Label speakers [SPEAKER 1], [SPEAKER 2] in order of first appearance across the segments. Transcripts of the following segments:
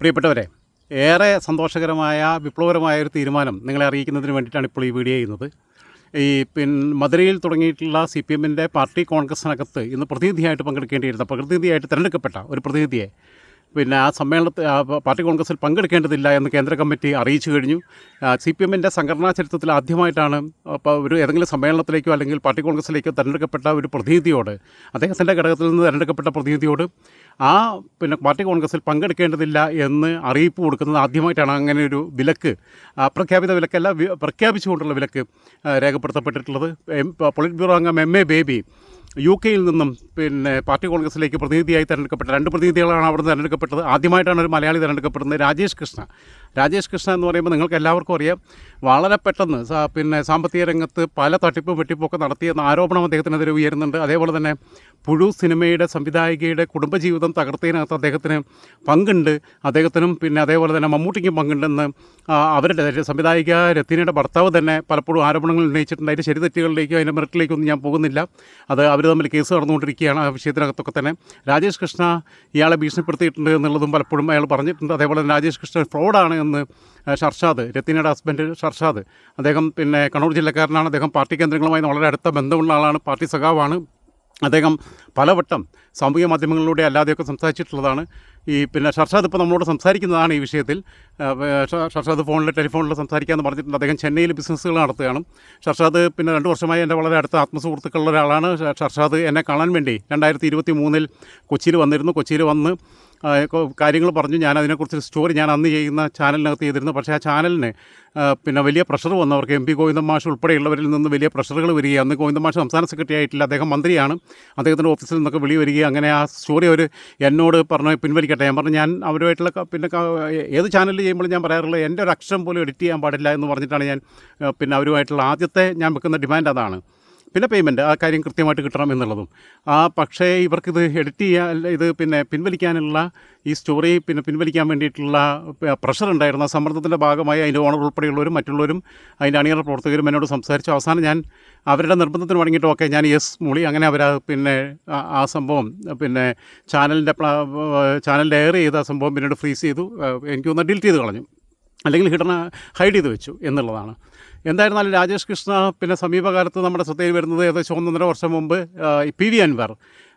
[SPEAKER 1] പ്രിയപ്പെട്ടവരെ ഏറെ സന്തോഷകരമായ വിപ്ലവകരമായ ഒരു തീരുമാനം നിങ്ങളെ അറിയിക്കുന്നതിന് വേണ്ടിയിട്ടാണ് ഇപ്പോൾ ഈ വീഡിയോ ചെയ്യുന്നത്. ഈ പിൻ മധുരയിൽ തുടങ്ങിയിട്ടുള്ള സി പി എമ്മിന്റെ പാർട്ടി കോൺഗ്രസിനകത്ത് ഇന്ന് പ്രതിനിധിയായിട്ട് പങ്കെടുക്കേണ്ടിയിരുന്ന പ്രതിനിധിയായിട്ട് തിരഞ്ഞെടുക്കപ്പെട്ട ഒരു പ്രതിനിധിയെ പിന്നെ ആ സമ്മേളനത്തിൽ പാർട്ടി കോൺഗ്രസിൽ പങ്കെടുക്കേണ്ടതില്ല എന്ന് കേന്ദ്ര കമ്മിറ്റി അറിയിച്ചു കഴിഞ്ഞു. സി പി എമ്മിന്റെ സംഘടനാ ചരിത്രത്തിൽ ആദ്യമായിട്ടാണ് അപ്പോൾ ഒരു ഏതെങ്കിലും സമ്മേളനത്തിലേക്കോ അല്ലെങ്കിൽ പാർട്ടി കോൺഗ്രസിലേക്കോ തിരഞ്ഞെടുക്കപ്പെട്ട ഒരു പ്രതിനിധിയോട് അദ്ദേഹത്തിന്റെ ഘടകത്തിൽ നിന്ന് തിരഞ്ഞെടുക്കപ്പെട്ട പ്രതിനിധിയോട് ആ പിന്നെ പാർട്ടി കോൺഗ്രസിൽ പങ്കെടുക്കേണ്ടതില്ല എന്ന് അറിയിപ്പ് കൊടുക്കുന്നത് ആദ്യമായിട്ടാണ് അങ്ങനെ ഒരു വിലക്ക് പ്രഖ്യാപിത വിലക്കല്ല പ്രഖ്യാപിച്ചുകൊണ്ടുള്ള വിലക്ക് രേഖപ്പെടുത്തപ്പെട്ടിട്ടുള്ളത്. പൊളിറ്റ് ബ്യൂറോ അംഗം എം എ ബേബി യു കെയിൽ നിന്നും പിന്നെ പാർട്ടി കോൺഗ്രസിലേക്ക് പ്രതിനിധിയായി തിരഞ്ഞെടുക്കപ്പെട്ട രണ്ട് പ്രതിനിധികളാണ് അവിടെ തിരഞ്ഞെടുക്കപ്പെട്ടത്. ആദ്യമായിട്ടാണ് ഒരു മലയാളി തിരഞ്ഞെടുക്കപ്പെടുന്നത് രാജേഷ് കൃഷ്ണ. രാജേഷ് കൃഷ്ണ എന്ന് പറയുമ്പോൾ നിങ്ങൾക്ക് എല്ലാവർക്കും അറിയാം. വളരെ പെട്ടെന്ന് പിന്നെ സാമ്പത്തിക രംഗത്ത് പല തട്ടിപ്പും വെട്ടിപ്പൊക്കെ നടത്തിയെന്ന ആരോപണം അദ്ദേഹത്തിനെതിരെ ഉയരുന്നുണ്ട്. അതേപോലെ തന്നെ പുഴു സിനിമയുടെ സംവിധായികയുടെ കുടുംബജീവിതം തകർത്തതിനകത്ത് അദ്ദേഹത്തിന് പങ്കുണ്ട്. അദ്ദേഹത്തിനും പിന്നെ അതേപോലെ തന്നെ മമ്മൂട്ടിക്കും പങ്കുണ്ടെന്ന് അവരുടെ സംവിധായിക രത്തിനയുടെ ഭർത്താവ് തന്നെ പലപ്പോഴും ആരോപണങ്ങൾ ഉന്നയിച്ചിട്ടുണ്ട്. അതിന്റെ ശരി തെറ്റുകളിലേക്കോ അതിന്റെ മെറിറ്റിലേക്കൊന്നും ഞാൻ പോകുന്നില്ല. അത് അവർ തമ്മിൽ കേസ് നടന്നുകൊണ്ടിരിക്കുകയാണ് ആ വിഷയത്തിനകത്തൊക്കെ തന്നെ. രാജേഷ് കൃഷ്ണ ഇയാളെ ഭീഷണിപ്പെടുത്തിയിട്ടുണ്ട് എന്നുള്ളതും പലപ്പോഴും അയാൾ പറഞ്ഞിട്ടുണ്ട്. അതേപോലെ തന്നെ രാജേഷ് കൃഷ്ണ ഫ്രോഡാണ് എന്ന് ആ, ഷർഷാദ് രത്തിനയുടെ ഹസ്ബൻഡ് ഷർഷാദ്. അദ്ദേഹം പിന്നെ കണ്ണൂർ ജില്ലക്കാരനാണ്. അദ്ദേഹം പാർട്ടി കേന്ദ്രങ്ങളുമായി വളരെ അടുത്ത ബന്ധമുള്ള ആളാണ്. പാർട്ടി സഖാവാണ്. അദ്ദേഹം പലവട്ടം സാമൂഹ്യ മാധ്യമങ്ങളിലൂടെ അല്ലാതെയൊക്കെ സംസാരിച്ചിട്ടുള്ളതാണ്. ഈ പിന്നെ ഷർഷാദ് ഇപ്പോൾ നമ്മളോട് സംസാരിക്കുന്നതാണ് ഈ വിഷയത്തിൽ. ഷർഷാദ് ഫോണിൽ ടെലിഫോണിൽ സംസാരിക്കാമെന്ന് പറഞ്ഞിട്ടുണ്ട്. അദ്ദേഹം ചെന്നൈയിൽ ബിസിനസ്സുകൾ നടത്തുകയാണ്. ഷർഷാദ് പിന്നെ രണ്ട് വർഷമായി എന്റെ വളരെ അടുത്ത ആത്മസുഹൃത്തുക്കളുള്ള ഒരാളാണ്. ഷർഷാദ് എന്നെ കാണാൻ വേണ്ടി രണ്ടായിരത്തി ഇരുപത്തി മൂന്നിൽ കൊച്ചിയിൽ വന്നിരുന്നു. കൊച്ചിയിൽ വന്ന് കാര്യങ്ങൾ പറഞ്ഞു. ഞാൻ അതിനെക്കുറിച്ച് സ്റ്റോറി ഞാൻ അന്ന് ചെയ്യുന്ന ചാനലിനകത്ത് ചെയ്തിരുന്നു. പക്ഷേ ആ ചാനലിന് പിന്നെ വലിയ പ്രഷർ വന്നവർക്ക് എം പി ഗോവിന്ദൻ മാഷ് ഉൾപ്പെടെയുള്ളവരിൽ നിന്ന് വലിയ പ്രഷറുകൾ വരികയും അന്ന് ഗോവിന്ദൻ മാഷ് സംസ്ഥാന സെക്രട്ടറി ആയിട്ടില്ല. അദ്ദേഹം മന്ത്രിയാണ്. അദ്ദേഹത്തിന്റെ ഓഫീസിൽ നിന്നൊക്കെ വിളി വരികയും അങ്ങനെ ആ സ്റ്റോറി അവർ എന്നോട് പറഞ്ഞ് പിൻവലിക്കട്ടെ. ഞാൻ പറഞ്ഞു ഞാൻ അവരുമായിട്ടുള്ള പിന്നെ ഏത് ചാനലിൽ ചെയ്യുമ്പോൾ ഞാൻ പറയാറുള്ളത് എന്റെ ഒരു അക്ഷരം പോലും എഡിറ്റ് ചെയ്യാൻ പാടില്ല എന്ന് പറഞ്ഞിട്ടാണ് ഞാൻ പിന്നെ അവരുമായിട്ടുള്ള ആദ്യത്തെ ഞാൻ വെക്കുന്ന ഡിമാൻഡ് അതാണ്. പിന്നെ പേയ്മെന്റ് ആ കാര്യം കൃത്യമായിട്ട് കിട്ടണം എന്നുള്ളതും. ആ പക്ഷേ ഇവർക്കിത് എഡിറ്റ് ചെയ്യാൻ ഇത് പിന്നെ പിൻവലിക്കാനുള്ള ഈ സ്റ്റോറി പിന്നെ പിൻവലിക്കാൻ വേണ്ടിയിട്ടുള്ള പ്രഷർ ഉണ്ടായിരുന്ന. സമ്മർദ്ദത്തിന്റെ ഭാഗമായി അതിന്റെ ഓണർ ഉൾപ്പെടെയുള്ളവരും മറ്റുള്ളവരും അതിന്റെ അണിയറ പ്രവർത്തകരും എന്നോട് സംസാരിച്ചു. അവസാനം ഞാൻ അവരുടെ നിർബന്ധത്തിന് വഴങ്ങിയിട്ട് ഓക്കെ ഞാൻ യെസ് മൂളി അങ്ങനെ അവർ പിന്നെ ആ- സംഭവം പിന്നെ ചാനലിന്റെ ചാനലിന്റെ എയർ ചെയ്ത സംഭവം പിന്നീട് ഫ്രീസ് ചെയ്തു. എനിക്കൊന്ന് ഡിലീറ്റ് ചെയ്ത് കളഞ്ഞു. അല്ലെങ്കിൽ ഹിഡന ഹൈഡ് ചെയ്ത് വെച്ചു എന്നുള്ളതാണ്. എന്തായിരുന്നാലും രാജേഷ് കൃഷ്ണ പിന്നെ സമീപകാലത്ത് നമ്മുടെ ശ്രദ്ധയിൽ വരുന്നത് ഏകദേശം ഒന്നൊന്നര വർഷം മുമ്പ് പി വി അൻവർ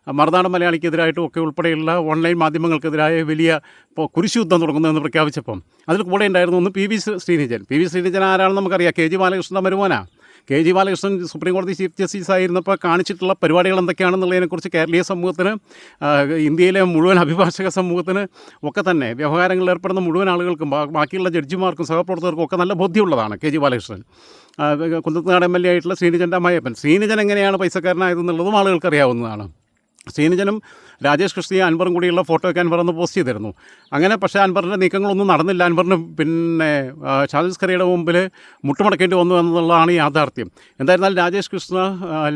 [SPEAKER 1] മറുനാടൻ മലയാളിക്കെതിരായിട്ടും ഒക്കെ ഉൾപ്പെടെയുള്ള ഓൺലൈൻ മാധ്യമങ്ങൾക്കെതിരായ വലിയ ഇപ്പോൾ കുരിശുദ്ധം തുടങ്ങുന്നതെന്ന് പ്രഖ്യാപിച്ചപ്പം അതിൽ കൂടെ ഉണ്ടായിരുന്നു ഒന്ന് P V Sreenijan. P V Sreenijan ആരാണെന്ന് നമുക്കറിയാം. കെ ജി ബാലകൃഷ്ണന്റെ മരുമോനാ. കെ ജി ബാലകൃഷ്ണൻ സുപ്രീം കോടതി ചീഫ് ജസ്റ്റിസ് ആയിരുന്നപ്പോൾ കാണിച്ചിട്ടുള്ള പരിപാടികൾ എന്തൊക്കെയാണെന്നുള്ളതിനെക്കുറിച്ച് കേരളീയ സമൂഹത്തിന് ഇന്ത്യയിലെ മുഴുവൻ അഭിഭാഷക സമൂഹത്തിന് ഒക്കെ തന്നെ വ്യവഹാരങ്ങളിൽ ഏർപ്പെടുന്ന മുഴുവൻ ആളുകൾക്കും ബാക്കിയുള്ള ജഡ്ജിമാർക്കും സഹപ്രവർത്തകർക്കും ഒക്കെ നല്ല ബോധ്യമുള്ളതാണ് K G Balakrishnan. Kunnathunad M L A ആയിട്ടുള്ള ശ്രീനിജന്റെ അമ്മയപ്പൻ ശ്രീനിജൻ എങ്ങനെയാണ് പൈസക്കാരനായതെന്നുള്ളതും ആളുകൾക്ക് അറിയാവുന്നതാണ്. ശ്രീനിജനും രാജേഷ് കൃഷ്ണയും അൻവറും കൂടിയുള്ള ഫോട്ടോ ഒക്കെ അൻവർ പോസ്റ്റ് ചെയ്തിരുന്നു. അങ്ങനെ പക്ഷേ അൻവറിന്റെ നീക്കങ്ങളൊന്നും നടന്നില്ല. അൻവറിന് പിന്നെ ഷാജിസ് ഖറിയുടെ മുമ്പിൽ മുട്ടുമടക്കേണ്ടി വന്നു എന്നുള്ളതാണ് യാഥാർത്ഥ്യം. എന്തായിരുന്നാലും രാജേഷ് കൃഷ്ണ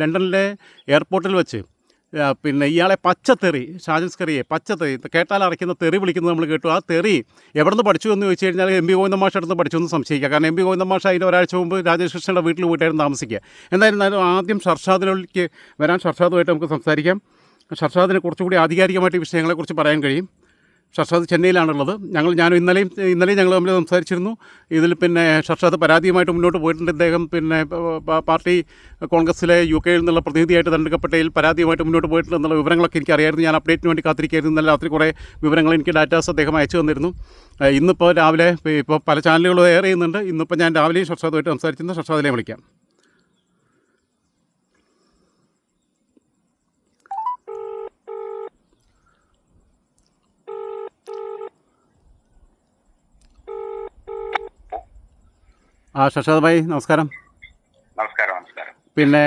[SPEAKER 1] ലണ്ടനിലെ എയർപോർട്ടിൽ വെച്ച് പിന്നെ ഇയാളെ പച്ചത്തെറി ഷാജൻസ് കറിയെ പച്ചത്തെറി കേട്ടാൽ അറയ്ക്കുന്ന തെറി വിളിക്കുന്നത് നമ്മൾ കേട്ടു. ആ തെറി എവിടെ നിന്ന് പഠിച്ചു എന്ന് ചോദിച്ചു കഴിഞ്ഞാൽ എം പി ഗോവിന്ദ മാഷ് പഠിച്ചു എന്ന് സംശയിക്കുക. കാരണം എം പി ഗോവിന്ദ അതിന്റെ ഒരാഴ്ച മുമ്പ് രാജേഷ് കൃഷ്ണയുടെ വീട്ടിൽ പോയിട്ടായിരുന്നു താമസിക്കുക. എന്തായിരുന്നാലും ആദ്യം ഷർഷാദിലേക്ക് വരാൻ ഷർഷാദുമായിട്ട് നമുക്ക് സംസാരിക്കാം. ഷർഷാദിനെ കുറച്ചുകൂടി ആധികാരികമായിട്ട് ഈ വിഷയങ്ങളെക്കുറിച്ച് പറയാൻ കഴിയും. ഷർഷാദ് ചെന്നൈയിലാണുള്ളത്. ഞങ്ങൾ ഞാൻ ഇന്നലെയും ഇന്നലെയും ഞങ്ങൾ തമ്മിൽ സംസാരിച്ചിരുന്നു. ഇതിൽ പിന്നെ ഷർഷാദ് പരാതിയുമായിട്ട് മുന്നോട്ട് പോയിട്ടുണ്ട്. അദ്ദേഹം പിന്നെ പാർട്ടി കോൺഗ്രസ്സിലെ യു കെയിൽ നിന്നുള്ള പ്രതിനിധിയായിട്ട് തിരഞ്ഞെടുക്കപ്പെട്ടതിൽ പരാതിയുമായിട്ട് മുന്നോട്ട് പോയിട്ടുണ്ട് എന്നുള്ള വിവരങ്ങളൊക്കെ എനിക്കറിയായിരുന്നു ഞാൻ അപ്ഡേറ്റിന് വേണ്ടി കാത്തിരിക്കുകയായിരുന്നു. ഇന്നലെ രാത്രി കുറേ വിവരങ്ങൾ എനിക്ക് ഡാറ്റാസ് അദ്ദേഹം അയച്ചു തന്നിരുന്നു. ഇന്നിപ്പോൾ രാവിലെ ഇപ്പോൾ പല ചാനലുകളും എയർ ചെയ്യുന്നുണ്ട്. ഇന്നിപ്പോൾ ഞാൻ രാവിലെയും ഷർഷാദുമായിട്ട് സംസാരിച്ചിരുന്നു. ഷർഷാദിനെ വിളിക്കാം. ആ ഷർഷാദ് ഭായി നമസ്കാരം.
[SPEAKER 2] നമസ്കാരം നമസ്കാരം.
[SPEAKER 1] പിന്നെ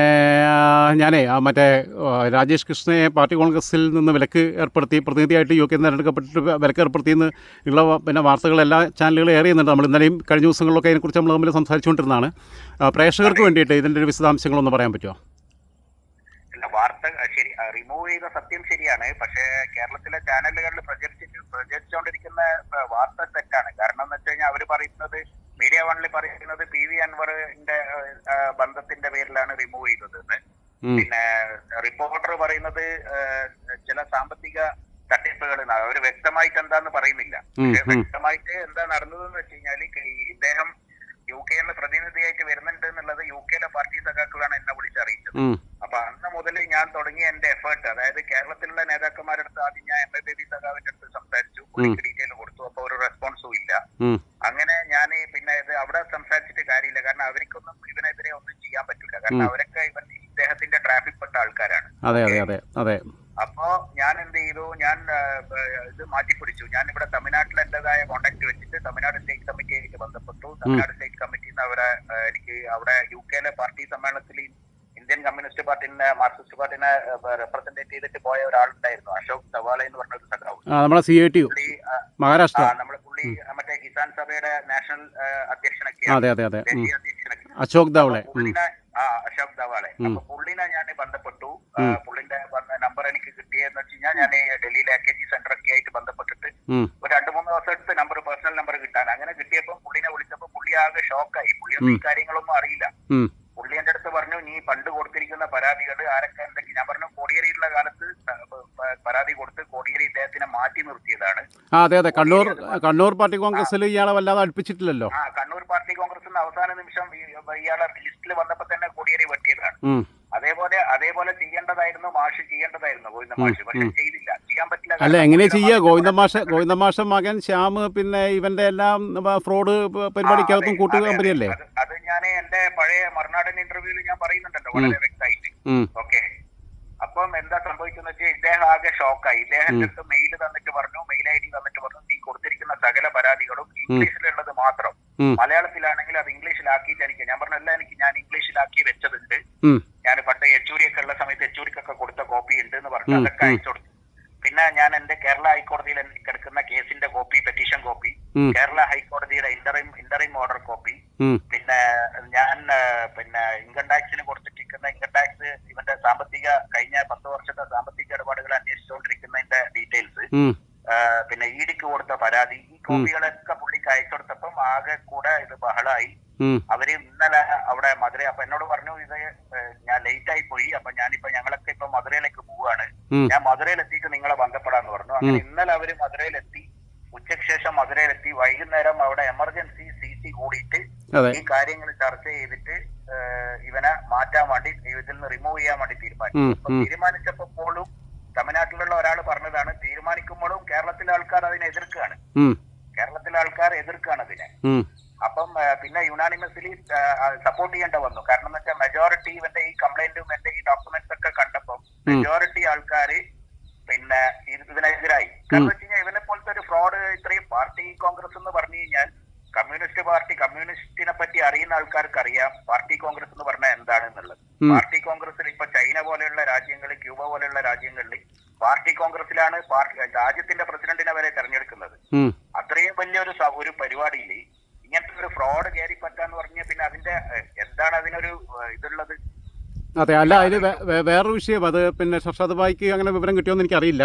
[SPEAKER 1] ഞാനേ മറ്റേ രാജേഷ് കൃഷ്ണയെ പാർട്ടി കോൺഗ്രസിൽ നിന്ന് വിലക്ക് ഏർപ്പെടുത്തി പ്രതിനിധിയായിട്ട് യു കെ തിരഞ്ഞെടുക്കപ്പെട്ടിട്ട് വിലക്ക് ഏർപ്പെടുത്തിയെന്ന് ഉള്ള പിന്നെ വാർത്തകൾ എല്ലാ ചാനലുകളും ഏറെ ചെയ്യുന്നുണ്ട്. നമ്മൾ ഇന്നലെയും കഴിഞ്ഞ ദിവസങ്ങളിലൊക്കെ അതിനെക്കുറിച്ച് നമ്മൾ തമ്മിൽ സംസാരിച്ചുകൊണ്ടിരുന്നതാണ്. പ്രേക്ഷകർക്ക് വേണ്ടിയിട്ട് ഇതിന്റെ ഒരു വിശദാംശങ്ങളൊന്ന് പറയാൻ പറ്റുമോ?
[SPEAKER 2] വാർത്ത ശരി റിമൂവ് ചെയ്ത സത്യം ശരിയാണ്. പക്ഷേ കേരളത്തിലെ ചാനലുകളിൽ പ്രചരിച്ചിട്ട് പ്രചരിച്ചുകൊണ്ടിരിക്കുന്ന അഹ് വാർത്ത തെറ്റാണ് കാരണം എന്ന് വെച്ച് കഴിഞ്ഞാൽ അവർ പറയുന്നത് മീഡിയ വണ്ണിൽ പറയുന്നത് പി വി അൻവറിന്റെ അഹ് അഹ് ബന്ധത്തിന്റെ പേരിലാണ് റിമൂവ് ചെയ്തത് എന്ന്.
[SPEAKER 1] ഉം.
[SPEAKER 2] പിന്നെ റിപ്പോർട്ടർ പറയുന്നത് ചില സാമ്പത്തിക തട്ടിപ്പുകൾ അവർ വ്യക്തമായിട്ട് എന്താന്ന് പറയുന്നില്ല. വ്യക്തമായിട്ട് എന്താ നടന്നതെന്ന് വെച്ച് കഴിഞ്ഞാൽ ഈ ഇദ്ദേഹം യു കെ എന്ന് പ്രതിനിധിയായിട്ട് വരുന്നുണ്ട് എന്നുള്ളത് യു കെയിലെ പാർട്ടി സഖാക്കളാണ് എന്നെ വിളിച്ചറിയിച്ചത്
[SPEAKER 1] ഉം,
[SPEAKER 2] അപ്പൊ അന്ന് മുതൽ ഞാൻ തുടങ്ങിയ എന്റെ എഫേർട്ട് അതായത് കേരളത്തിലുള്ള നേതാക്കന്മാരുടെ അടുത്ത് ആദ്യം ഞാൻ എം എ ബേബി സഖാവിന്റെ അടുത്ത് സംസാരിച്ചു പുള്ളിക്ക് ഡീറ്റെയിൽ കൊടുത്തു അപ്പൊ ഒരു റെസ്പോൺസും ഇല്ല
[SPEAKER 1] ഉം,
[SPEAKER 2] അങ്ങനെ ഞാൻ പിന്നെ ഇത് അവിടെ സംസാരിച്ചിട്ട് കാര്യമില്ല കാരണം അവർക്കൊന്നും ഇവനെതിരെ ഒന്നും ചെയ്യാൻ പറ്റില്ല കാരണം അവരൊക്കെ ഇവൻ ഇദ്ദേഹത്തിന്റെ ട്രാഫിക് പെട്ട ആൾക്കാരാണ്.
[SPEAKER 1] അതെ അതെ അതെ അതെ.
[SPEAKER 2] അപ്പോ ഞാൻ എന്ത് ചെയ്തു? ഞാൻ ഇത് മാറ്റിപ്പിടിച്ചു. ഞാൻ ഇവിടെ തമിഴ്നാട്ടിൽ എന്റേതായ കോണ്ടാക്ട് വെച്ചിട്ട് തമിഴ്നാട് സ്റ്റേറ്റ് കമ്മിറ്റിയിലേക്ക് ബന്ധപ്പെട്ടു. തമിഴ്നാട് സ്റ്റേറ്റ് കമ്മിറ്റിയിൽ നിന്ന് അവരെ എനിക്ക് അവിടെ യു കെയിലെ പാർട്ടി സമ്മേളനത്തിൽ ഇന്ത്യൻ കമ്മ്യൂണിസ്റ്റ് പാർട്ടിനെ മാർക്സിസ്റ്റ് പാർട്ടിനെ റെപ്രസെന്റേറ്റ് ചെയ്തിട്ട് പോയ ഒരാളുണ്ടായിരുന്നു അശോക് സവാല എന്ന് പറഞ്ഞ ഒരു സഖാവ്.
[SPEAKER 1] മഹാരാഷ്ട്ര.
[SPEAKER 2] നമ്മുടെ പുള്ളി മറ്റേ കിസാൻ സഭയുടെ നാഷണൽ
[SPEAKER 1] അതെ
[SPEAKER 2] അധ്യക്ഷനൊക്കെ
[SPEAKER 1] അശോക് ധവളെ
[SPEAKER 2] ആ അശോക് ധവാളെ. അപ്പൊ പുള്ളിനെ ഞാൻ ബന്ധപ്പെട്ടു. പുള്ളിന്റെ നമ്പർ എനിക്ക് കിട്ടിയെന്ന് വെച്ച് കഴിഞ്ഞാൽ ഞാൻ ഡൽഹിയിലെ എ കെ ജി സെന്റർ ഒക്കെ ആയിട്ട് ബന്ധപ്പെട്ടിട്ട് ഒരു രണ്ട് മൂന്ന് ദിവസം എടുത്ത് നമ്പർ പേഴ്സണൽ നമ്പർ കിട്ടാൻ. അങ്ങനെ കിട്ടിയപ്പോൾ പുള്ളിനെ വിളിച്ചപ്പോൾ പുള്ളി ആകെ ഷോക്കായി പുള്ളിയൊന്നും ഈ കാര്യങ്ങളൊന്നും അറിയില്ല. പുള്ളി എന്റെ അടുത്ത് പറഞ്ഞു നീ പണ്ട് കൊടുത്തിരിക്കുന്ന പരാതികൾ ആരൊക്കെ എന്തൊക്കെ ഞാൻ പറഞ്ഞു കോടിയേരിയുള്ള കാലത്ത് പരാതി കൊടുത്ത് കോടിയേരി ഇദ്ദേഹത്തിനെ മാറ്റി നിർത്തിയതാണ്.
[SPEAKER 1] അതെ അതെ. കണ്ണൂർ കണ്ണൂർ പാർട്ടി കോൺഗ്രസ്സിൽ ഇയാളെ വല്ലാതെ അടുപ്പിച്ചിട്ടില്ലല്ലോ
[SPEAKER 2] ആ കണ്ണൂർ പാർട്ടി കോൺഗ്രസ് അവസാന നിമിഷം ഈ- ഇയാളെ ലിസ്റ്റിൽ വന്നപ്പോ തന്നെ കോടിയേരി വെട്ടിയതാണ്
[SPEAKER 1] ഉം,
[SPEAKER 2] അതേപോലെ അതേപോലെ ചെയ്യേണ്ടതായിരുന്നു മാഷ് ചെയ്യേണ്ടതായിരുന്നു ഗോവിന്ദ മാഷ് പക്ഷെ ചെയ്തില്ല. ചെയ്യാൻ പറ്റില്ല
[SPEAKER 1] അല്ല
[SPEAKER 2] എങ്ങനെയാ
[SPEAKER 1] എങ്ങനെ
[SPEAKER 2] ഗോവിന്ദ
[SPEAKER 1] മാഷ
[SPEAKER 2] ഗോവിന്ദ
[SPEAKER 1] ഗോവിന്ദമാഷ ഗോവിന്ദമാഷ മകൻ ശ്യാം പിന്നെ ഇവന്റെ എല്ലാം ഫ്രോഡ് പരിപാടിക്കകത്തും
[SPEAKER 2] കൂട്ടുക
[SPEAKER 1] കൂട്ടു കമ്പനിയല്ലേ?
[SPEAKER 2] അത് ഞാൻ എന്റെ പഴയ മറുനാടൻ ഇന്റർവ്യൂവിൽ ഞാൻ പറയുന്നുണ്ടല്ലോ വളരെ വ്യക്തമായിട്ട്.
[SPEAKER 1] ഉം,
[SPEAKER 2] ഓക്കെ. അപ്പം എന്താ സംഭവിക്കുന്ന വെച്ചാൽ ഇദ്ദേഹം ആകെ ഷോക്കായി. ഇദ്ദേഹം അടുത്ത് മെയിൽ തന്നിട്ട് പറഞ്ഞു മെയിൽ ഐ ഡി തന്നിട്ട് പറഞ്ഞു നീ കൊടുത്തിരിക്കുന്ന സകല പരാതികളും ഇംഗ്ലീഷിലുള്ളത് മാത്രം. മലയാളത്തിലാണെങ്കിൽ അത് ഇംഗ്ലീഷിലാക്കിയിട്ട് എനിക്ക് ഞാൻ പറഞ്ഞു അല്ല എനിക്ക് ഞാൻ ഇംഗ്ലീഷിലാക്കി വെച്ചതുണ്ട്
[SPEAKER 1] ഉം,
[SPEAKER 2] ഞാൻ പണ്ട് യെച്ചൂരിയൊക്കെ ഉള്ള സമയത്ത് യെച്ചൂരിക്കൊക്കെ കൊടുത്ത കോപ്പി ഉണ്ട് എന്ന് പറഞ്ഞു
[SPEAKER 1] ഉം,
[SPEAKER 2] അതൊക്കെ അയച്ചു കൊടുത്തു. പിന്നെ ഞാൻ എന്റെ കേരള ഹൈക്കോടതിയിൽ കിടക്കുന്ന കേസിന്റെ കോപ്പി പെറ്റീഷൻ കോപ്പി കേരള ഹൈക്കോടതിയുടെ ഇന്ററിം ഇന്ററിം ഓർഡർ കോപ്പി പിന്നെ ഞാൻ പിന്നെ ഇൻകം ടാക്സിന് കൊടുത്തിട്ടിരിക്കുന്ന ഇൻകം ടാക്സ് ഇവന്റെ സാമ്പത്തിക കഴിഞ്ഞ പത്ത് വർഷത്തെ സാമ്പത്തിക ഇടപാടുകൾ അന്വേഷിച്ചുകൊണ്ടിരിക്കുന്നതിന്റെ ഡീറ്റെയിൽസ് പിന്നെ ഇ ഡിക്ക് കൊടുത്ത പരാതി ഈ കോപ്പികളൊക്കെ പുള്ളിക്ക് അയച്ചു കൊടുത്തപ്പം ആകെ കൂടെ ഇത് ബഹളായി. അവർ ഇന്നലെ അവിടെ മധുര അപ്പൊ എന്നോട് പറഞ്ഞു ഇത് ഞാൻ ലേറ്റ് ആയി പോയി അപ്പൊ ഞാനിപ്പോ ഞങ്ങളൊക്കെ ഇപ്പൊ
[SPEAKER 1] മധുരയിൽ.
[SPEAKER 2] ഞാൻ മധുരയിൽ എത്തിയിട്ട് നിങ്ങളെ ബന്ധപ്പെടാന്ന് പറഞ്ഞു. അങ്ങനെ ഇന്നലെ അവർ മധുരയിലെത്തി. ഉച്ചയ്ക്ക് ശേഷം മധുരയിലെത്തി. വൈകുന്നേരം അവിടെ എമർജൻസി സി സി കൂടിയിട്ട് ഈ കാര്യങ്ങൾ ചർച്ച ചെയ്തിട്ട് ഇവനെ മാറ്റാൻ വേണ്ടി ഇതിൽ നിന്ന് റിമൂവ് ചെയ്യാൻ വേണ്ടി തീരുമാനിച്ചു. തീരുമാനിച്ചപ്പോ പോലും തമിഴ്നാട്ടിലുള്ള ഒരാൾ പറഞ്ഞതാണ് തീരുമാനിക്കുമ്പോഴും കേരളത്തിലെ ആൾക്കാർ അതിനെ എതിർക്കുകയാണ്. കേരളത്തിലെ ആൾക്കാർ എതിർക്കുകയാണ് അതിനെ. അപ്പം പിന്നെ യുണാനിമസിലി സപ്പോർട്ട് ചെയ്യേണ്ട വന്നു കാരണം എന്ന് വെച്ചാൽ മെജോറിറ്റി ഇവന്റെ ഈ കംപ്ലൈന്റും എന്റെ ഈ ഡോക്യുമെന്റ്സ് ഒക്കെ കണ്ടപ്പം മെജോറിറ്റി ആൾക്കാര് പിന്നെ ഇത് ഇതിനെതിരായി കാരണം വെച്ച് കഴിഞ്ഞാൽ ഇവനെ പോലത്തെ ഒരു ഫ്രോഡ് ഇത്രയും പാർട്ടി കോൺഗ്രസ് എന്ന് പറഞ്ഞു കഴിഞ്ഞാൽ കമ്മ്യൂണിസ്റ്റ് പാർട്ടി കമ്മ്യൂണിസ്റ്റിനെ പറ്റി അറിയുന്ന ആൾക്കാർക്ക് അറിയാം പാർട്ടി കോൺഗ്രസ് എന്ന് പറഞ്ഞാൽ എന്താണെന്നുള്ളത്.
[SPEAKER 1] എന്നുള്ളത്
[SPEAKER 2] പാർട്ടി കോൺഗ്രസിൽ ഇപ്പൊ ചൈന പോലെയുള്ള രാജ്യങ്ങളിൽ ക്യൂബ പോലെയുള്ള രാജ്യങ്ങളിൽ പാർട്ടി കോൺഗ്രസിലാണ് പാർട്ടി രാജ്യത്തിന്റെ പ്രസിഡന്റിനെ വരെ തെരഞ്ഞെടുക്കുന്നത്. അത്രയും വലിയൊരു ഒരു പരിപാടിയിൽ ഇങ്ങനത്തെ ഒരു ഫ്രോഡ് കയറി പറ്റാന്ന് പറഞ്ഞാൽ പിന്നെ അതിന്റെ എന്താണ് അതിനൊരു ഇതുള്ളത്?
[SPEAKER 1] അതെ അല്ല അതിൽ വേറൊരു വിഷയം. അത് പിന്നെ ഷർഷാദ് ബായിക്ക് അങ്ങനെ വിവരം കിട്ടിയോന്ന് എനിക്കറിയില്ല.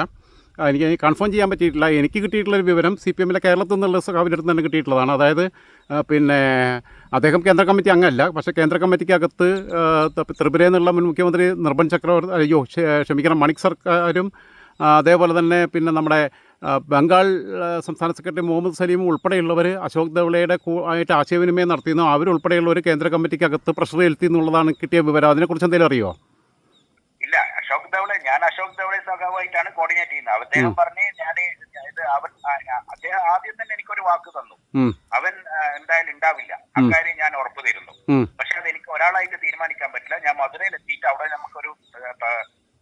[SPEAKER 1] എനിക്ക് കൺഫേം ചെയ്യാൻ പറ്റിയിട്ടില്ല. എനിക്ക് കിട്ടിയിട്ടുള്ളൊരു വിവരം സി പി എമ്മിലെ കേരളത്തിൽ നിന്നുള്ള സഖാവിന്റെ അടുത്ത് തന്നെ കിട്ടിയിട്ടുള്ളതാണ്. അതായത് പിന്നെ അദ്ദേഹം കേന്ദ്ര കമ്മിറ്റി അംഗമല്ല പക്ഷേ കേന്ദ്ര കമ്മിറ്റിക്കകത്ത് ത്രിപുരയിൽ നിന്നുള്ള മുൻ മുഖ്യമന്ത്രി നിർഭൻ ചക്രവർത്തി അയ്യോ ക്ഷ- ക്ഷമിക്കണം മണിക് സർക്കാരും അതേപോലെ തന്നെ പിന്നെ നമ്മുടെ ബംഗാൾ സംസ്ഥാന സെക്രട്ടറി മുഹമ്മദ് സലീം ഉൾപ്പെടെയുള്ളവർ അശോക് ധവളയുടെ ആയിട്ട് ആശയവിനിമയം നടത്തിയെന്നും അവരുൾപ്പെടെയുള്ളവർ കേന്ദ്ര കമ്മിറ്റിക്കകത്ത് പ്രഷർ ചെലുത്തി എന്നുള്ളതാണ് കിട്ടിയ വിവരം. അതിനെക്കുറിച്ച് എന്തെങ്കിലും അറിയോ
[SPEAKER 2] ഇല്ല അശോക് ധവളെ ഞാൻ അശോക് ധവളെ സഖാവായിട്ടാണ് കോർഡിനേറ്റ് ചെയ്യുന്നത് അദ്ദേഹം പറഞ്ഞ് ഞാൻ ഇത് അവൻ അദ്ദേഹം ആദ്യം തന്നെ എനിക്കൊരു വാക്ക് തന്നു. അവൻ എന്തായാലും ഉണ്ടാവില്ല. അക്കാര്യം ഞാൻ ഉറപ്പു തരുന്നു പക്ഷെ അത് എനിക്ക് ഒരാളായിട്ട് തീരുമാനിക്കാൻ പറ്റില്ല. ഞാൻ മധുരയിൽ എത്തിയിട്ട് അവിടെ നമുക്കൊരു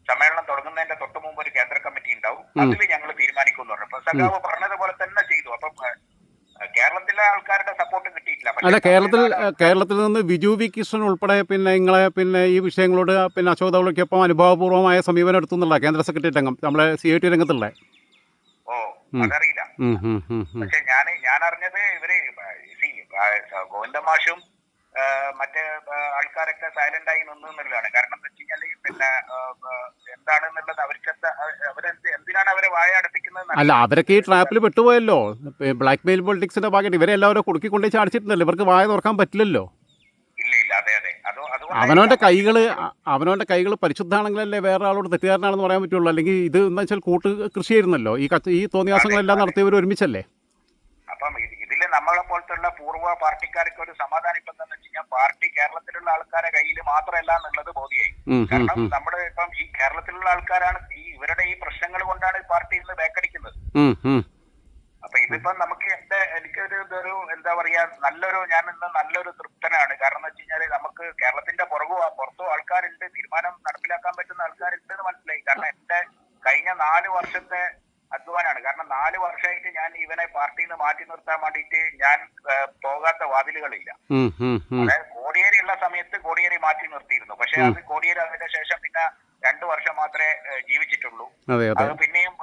[SPEAKER 2] സമ്മേളനം തുടങ്ങുന്നതിന്റെ തൊട്ട് മുമ്പ് ഒരു കേന്ദ്ര കമ്മിറ്റി ഉണ്ടാവും. അതിൽ ഞങ്ങൾ തീരുമാനിക്കും എന്ന് പറഞ്ഞു. അപ്പൊ സഖാവ് പറഞ്ഞതുപോലെ തന്നെ ചെയ്തു. അപ്പം കേരളത്തിലെ ആൾക്കാരുടെ സപ്പോർട്ട് കിട്ടിയിട്ടില്ല.
[SPEAKER 1] അല്ല കേരളത്തിൽ കേരളത്തിൽ നിന്ന് വിജു വി കൃഷ്ണൻ ഉൾപ്പെടെ പിന്നെ നിങ്ങളെ പിന്നെ ഈ വിഷയങ്ങളോട് പിന്നെ അശോക് തവളയ്ക്കൊപ്പം അനുഭവപൂർവമായ സമീപനം എടുത്തുന്നില്ല എന്നുള്ള കേന്ദ്ര സെക്രട്ടറി രംഗം നമ്മളെ സി ഐ ടി രംഗത്തുള്ള?
[SPEAKER 2] ഓ അതറിയില്ല. പക്ഷെ ഞാൻ ഞാൻ അറിഞ്ഞത് ഇവർ ഗോവിന്ദമാഷും മറ്റ് ആൾക്കാരൊക്കെ സൈലന്റ് ആയി നിന്നു എന്നുള്ളതാണ്. കാരണം എന്താ വെച്ച് കഴിഞ്ഞാൽ പിന്നെ എന്താണെന്നുള്ളത് അവർക്ക് എന്താ അവരെന്ത് എന്തിനാണ് അവരെ വായ അടപ്പിക്കുന്നത്
[SPEAKER 1] അല്ല അവരൊക്കെ ഈ ട്രാപ്പിൽ പെട്ടുപോയല്ലോ. ബ്ലാക്ക് മെയിൽ പൊളിറ്റിക്സിന്റെ ഭാഗമായിട്ട് ഇവരെ എല്ലാവരും കുടുക്കിക്കൊണ്ടേ ചാടിച്ചിട്ടുണ്ടല്ലോ. ഇവർക്ക് വായ തുറക്കാൻ പറ്റില്ലല്ലോ.
[SPEAKER 2] അവനവന്റെ ഇല്ല അവനവന്റെ
[SPEAKER 1] കൈകൾ പരിശുദ്ധമാണെങ്കിലല്ലേ വേറെ ആളോട് തെറ്റുകാരനാണെന്ന് പറയാൻ പറ്റുള്ളൂ. അല്ലെങ്കിൽ ഇത് എന്താ വെച്ചാൽ കൂട്ട് കൃഷിയായിരുന്നല്ലോ. ഈ ഈ തോന്നിയാസങ്ങളെല്ലാം നടത്തിയവർ ഒരുമിച്ചല്ലേ?
[SPEAKER 2] അപ്പം നമ്മളെ പോലത്തുള്ള പൂർവ പാർട്ടിക്കാർക്ക് ഒരു സമാധാനം ഇപ്പം എന്താന്ന് വെച്ച് കഴിഞ്ഞാൽ പാർട്ടി കേരളത്തിലുള്ള ആൾക്കാരെ കയ്യിൽ മാത്രമല്ല എന്നുള്ളത്
[SPEAKER 1] ഉം,
[SPEAKER 2] കാരണം. നമ്മുടെ ഇപ്പം ഈ കേരളത്തിലുള്ള ആൾക്കാരാണ് ഈ ഇവരുടെ ഈ പ്രശ്നങ്ങൾ കൊണ്ടാണ് ഈ പാർട്ടി ഇന്ന് ബേക്കടിക്കുന്നത്. അപ്പൊ ഇതിപ്പം നമുക്ക് എന്റെ എനിക്കൊരു ഇതൊരു എന്താ പറയാ നല്ലൊരു ഞാൻ ഇന്ന് നല്ലൊരു തൃപ്തനാണ് കാരണം എന്ന് വെച്ച് കഴിഞ്ഞാൽ നമുക്ക് കേരളത്തിന്റെ പുറകു പുറത്തു ആൾക്കാരുണ്ട് തീരുമാനം നടപ്പിലാക്കാൻ പറ്റുന്ന ആൾക്കാരുണ്ട് എന്ന് മനസ്സിലായി കാരണം എന്റെ കഴിഞ്ഞ നാല് വർഷത്തെ അധ്വാനാണ്. കാരണം നാല് വർഷമായിട്ട് ഞാൻ ഇവനെ പാർട്ടിയിൽ നിന്ന് മാറ്റി നിർത്താൻ വേണ്ടിയിട്ട് ഞാൻ പോകാത്ത വാതിലുകളില്ല. അതായത് കോടിയേരി ഉള്ള സമയത്ത് കോടിയേരി മാറ്റി നിർത്തിയിരുന്നു. പക്ഷെ അത് കോടിയേരി അതിന്റെ ശേഷം പിന്നെ രണ്ടു വർഷം മാത്രമേ ജീവിച്ചിട്ടുള്ളൂ.
[SPEAKER 1] അതെ
[SPEAKER 2] പിന്നെയും